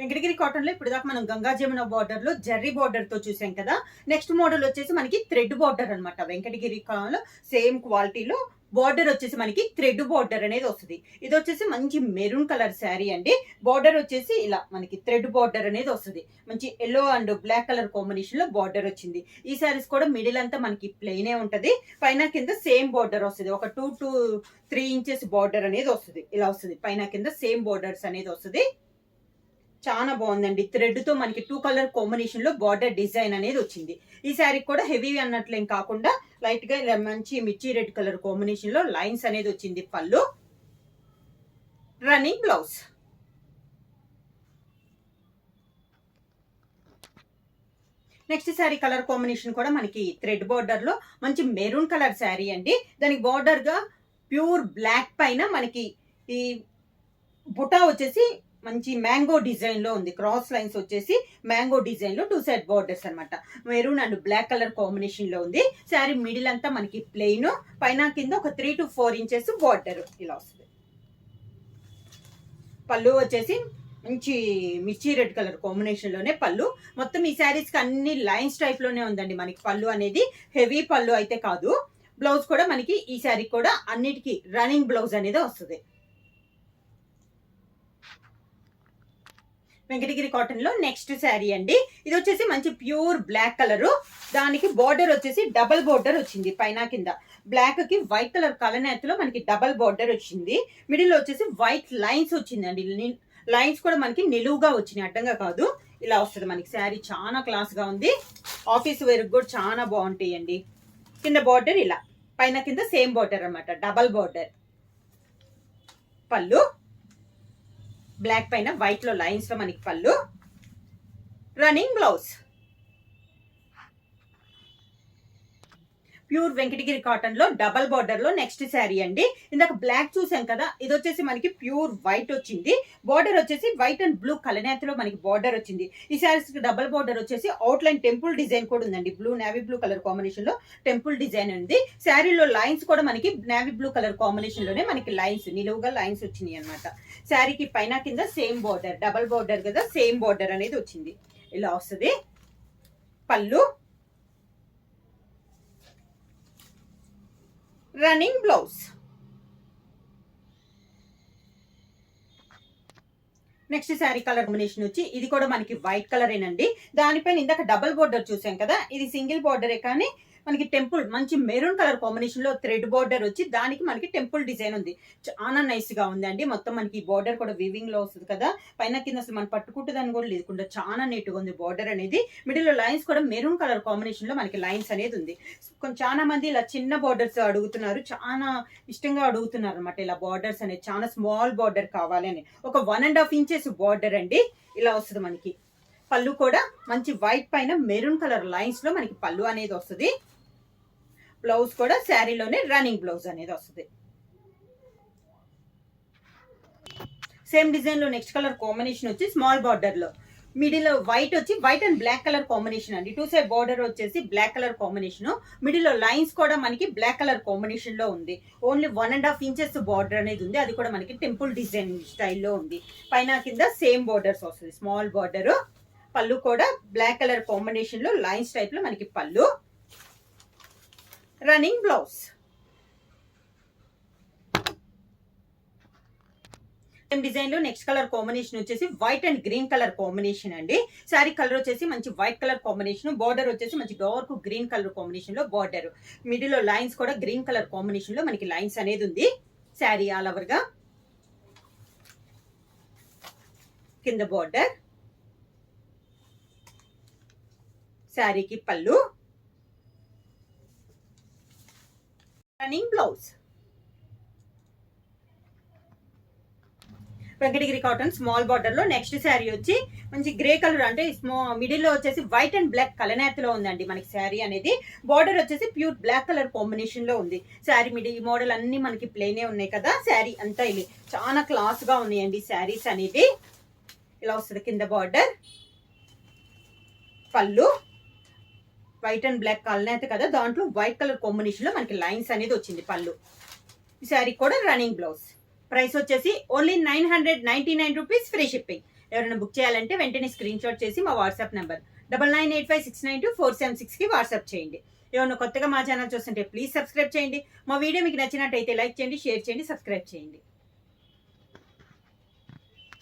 వెంకటగిరి కాటన్లో ఇప్పుడు దాకా మనం గంగా జమున బార్డర్లో జర్రీ బార్డర్తో చూసాం కదా నెక్స్ట్ మోడల్ వచ్చేసి మనకి థ్రెడ్ బార్డర్ అన్నమాట. వెంకటగిరి కాటన్లో సేమ్ క్వాలిటీలో బార్డర్ వచ్చేసి మనకి థ్రెడ్ బార్డర్ అనేది వస్తుంది. ఇది వచ్చేసి మంచి మెరూన్ కలర్ శారీ అండి. బార్డర్ వచ్చేసి ఇలా మనకి థ్రెడ్ బార్డర్ అనేది వస్తుంది. మంచి ఎల్లో అండ్ బ్లాక్ కలర్ కాంబినేషన్లో బార్డర్ వచ్చింది. ఈ శారీస్ కూడా మిడిల్ అంతా మనకి ప్లెయినే ఉంటది. పైన కింద సేమ్ బార్డర్ వస్తుంది. ఒక two to three inches border అనేది వస్తుంది. ఇలా వస్తుంది. పైన కింద సేమ్ బార్డర్స్ అనేది వస్తుంది. చాలా బాగుందండి. థ్రెడ్తో మనకి టూ కలర్ కాంబినేషన్లో బార్డర్ డిజైన్ అనేది వచ్చింది. ఈ శారీ కూడా హెవీ అన్నట్లేం కాకుండా లైట్గా ఇలా మంచి మిర్చి రెడ్ కలర్ కాంబినేషన్లో లైన్స్ అనేది వచ్చింది పళ్ళు. Running blouse next sari colour combination కూడా మనకి థ్రెడ్ బార్డర్లో మంచి మెరూన్ కలర్ శారీ అండి. దానికి బార్డర్గా ప్యూర్ బ్లాక్ పైన మనకి ఈ బుటా వచ్చేసి మంచి మ్యాంగో డిజైన్లో ఉంది. క్రాస్ లైన్స్ వచ్చేసి మ్యాంగో డిజైన్లో టూ సైడ్ బార్డర్స్ అన్నమాట. మెరూన్ అండ్ బ్లాక్ కలర్ కాంబినేషన్లో ఉంది. శారీ మిడిల్ అంతా మనకి ప్లెయిన్ పైన కింద ఒక three to four inches border ఇలా వస్తుంది. పళ్ళు వచ్చేసి మంచి మిర్చి రెడ్ కలర్ కాంబినేషన్లోనే పళ్ళు. మొత్తం ఈ శారీస్కి అన్ని లైన్స్ టైప్లోనే ఉందండి మనకి. పళ్ళు అనేది హెవీ పళ్ళు అయితే కాదు. బ్లౌజ్ కూడా మనకి ఈ శారీ కూడా అన్నిటికీ రన్నింగ్ బ్లౌజ్ అనేది వస్తుంది. వెంకటగిరి కాటన్లో నెక్స్ట్ శారీ అండి. ఇది వచ్చేసి మంచి ప్యూర్ బ్లాక్ కలర్ దానికి బార్డర్ వచ్చేసి డబల్ బార్డర్ వచ్చింది పైన కింద. బ్లాక్కి వైట్ కలర్ కలనేతలో మనకి డబల్ బార్డర్ వచ్చింది. మిడిల్ వచ్చేసి వైట్ లైన్స్ వచ్చిందండి. లైన్స్ కూడా మనకి నిలువుగా వచ్చినాయి అడ్డంగా కాదు. ఇలా వస్తుంది మనకి శారీ చాలా క్లాస్గా ఉంది. ఆఫీస్ వేర్ కూడా చాలా బాగుంటాయండి. కింద బార్డర్ ఇలా. పైన కింద సేమ్ బార్డర్ అన్నమాట. డబల్ బార్డర్ పళ్ళు. బ్లాక్ పైన వైట్లో లైన్స్లో లైన్స్ మనకి పళ్ళు. రన్నింగ్ బ్లౌజ్ ప్యూర్ వెంకటగిరి కాటన్లో డబల్ బార్డర్లో నెక్స్ట్ శారీ అండి. ఇందాక బ్లాక్ చూసాం కదా ఇది వచ్చేసి మనకి ప్యూర్ వైట్ వచ్చింది. బార్డర్ వచ్చేసి వైట్ అండ్ బ్లూ కలనేతలో మనకి బార్డర్ వచ్చింది. ఈ శారీస్ డబల్ బార్డర్ వచ్చేసి అవుట్ లైన్ టెంపుల్ డిజైన్ కూడా ఉందండి. బ్లూ నేవీ బ్లూ కలర్ కాంబినేషన్లో టెంపుల్ డిజైన్ ఉంది. శారీలో లైన్స్ కూడా మనకి నేవీ బ్లూ కలర్ కాంబినేషన్లోనే మనకి లైన్స్ నిలువుగా లైన్స్ వచ్చినాయి అనమాట శారీకి పైన కింద సేమ్ బార్డర్ డబల్ బార్డర్ కదా సేమ్ బార్డర్ అనేది వచ్చింది. ఇలా వస్తుంది. పళ్ళు running blouse next sari colour combination వచ్చి ఇది కూడా మనకి వైట్ కలర్ ఏనండి. దానిపైన ఇందాక డబుల్ బోర్డర్ చూసాం కదా? ఇది సింగిల్ బోర్డరే కానీ మనకి టెంపుల్ మంచి మెరూన్ కలర్ కాంబినేషన్లో థ్రెడ్ బార్డర్ వచ్చి దానికి మనకి టెంపుల్ డిజైన్ ఉంది. చాలా నైస్గా ఉందండి. మొత్తం మనకి బార్డర్ కూడా వీవింగ్లో వస్తుంది కదా. పైన కింద అసలు మనం పట్టుకుంటే దాన్ని కూడా లేకుండా చాలా నీట్గా ఉంది బార్డర్ అనేది. మిడిల్లో లైన్స్ కూడా మెరూన్ కలర్ కాంబినేషన్లో మనకి లైన్స్ అనేది ఉంది. కొంచెం చాలా మంది ఇలా చిన్న బార్డర్స్ అడుగుతున్నారు. చాలా ఇష్టంగా అడుగుతున్నారు అనమాట ఇలా బార్డర్స్ అనేది. చాలా స్మాల్ బార్డర్ కావాలని ఒక one and half inches border అండి. ఇలా వస్తుంది మనకి. పళ్ళు కూడా మంచి వైట్ పైన మెరూన్ కలర్ లైన్స్లో మనకి పళ్ళు అనేది వస్తుంది. బ్లౌజ్ కూడా శారీలోనే రన్నింగ్ బ్లౌజ్ అనేది వస్తుంది. సేమ్ డిజైన్లో నెక్స్ట్ కలర్ కాంబినేషన్ వచ్చి స్మాల్ బార్డర్లో. మిడిల్ వైట్ వచ్చి white and black colour combination అండి. టూ సైడ్ బార్డర్ వచ్చేసి బ్లాక్ కలర్ కాంబినేషన్ మిడిల్లో లైన్స్ కూడా మనకి బ్లాక్ కలర్ కాంబినేషన్లో ఉంది. Only one and half inches border అనేది ఉంది. అది కూడా మనకి టెంపుల్ డిజైన్ స్టైల్లో ఉంది. పైన కింద సేమ్ బార్డర్స్ వస్తుంది. స్మాల్ బార్డర్ పళ్ళు కూడా బ్లాక్ కలర్ కాంబినేషన్లో లైన్స్ టైప్లో మనకి పళ్ళు. రన్నింగ్ బ్లౌజ్ సేమ్ డిజైన్లో నెక్స్ట్ కలర్ కాంబినేషన్ వచ్చేసి white and green colour combination అండి. శారీ కలర్ వచ్చేసి మంచి వైట్ కలర్ కాంబినేషన్ బార్డర్ వచ్చేసి మంచి డార్క్ గ్రీన్ కలర్ కాంబినేషన్లో బార్డర్ మిడిల్లో లైన్స్ కూడా గ్రీన్ కలర్ కాంబినేషన్లో మనకి లైన్స్ అనేది ఉంది. శారీ ఆల్ ఓవర్గా. కింద బార్డర్ శారీకి పళ్ళు. Running blouse Venkatagiri cotton small బార్డర్లో నెక్స్ట్ శారీ వచ్చి మంచి గ్రే కలర్ అంటే మిడిల్లో వచ్చేసి వైట్ అండ్ బ్లాక్ కలనేతలో ఉందండి మనకి శారీ అనేది. బార్డర్ వచ్చేసి ప్యూర్ బ్లాక్ కలర్ కాంబినేషన్లో ఉంది. శారీ మిడి ఈ మోడల్ అన్ని మనకి ప్లెయినే ఉన్నాయి కదా శారీ అంతా ఇది చాలా క్లాస్గా ఉన్నాయండి శారీస్ అనేది ఇలా వస్తుంది కింద బార్డర్. పళ్ళు. వైట్ అండ్ బ్లాక్ కలనేత కదా దాంట్లో వైట్ కలర్ కాంబినేషన్లో మనకి లైన్స్ అనేది వచ్చింది పళ్ళు. ఈ శారీ కూడా రన్నింగ్ బ్లౌజ్ ప్రైస్ వచ్చేసి only nine hundred ninety nine rupees free shipping ఎవరైనా బుక్ చేయాలంటే వెంటనే స్క్రీన్ షాట్ చేసి మా WhatsApp number double nine eight five six nine two four seven సిక్స్కి వాట్సాప్ చేయండి. ఏమన్నా కొత్తగా మా ఛానల్ చూస్తుంటే ప్లీజ్ సబ్స్క్రైబ్ చేయండి. మా వీడియో మీకు నచ్చినట్టయితే లైక్ చేయండి షేర్ చేయండి సబ్స్క్రైబ్ చేయండి.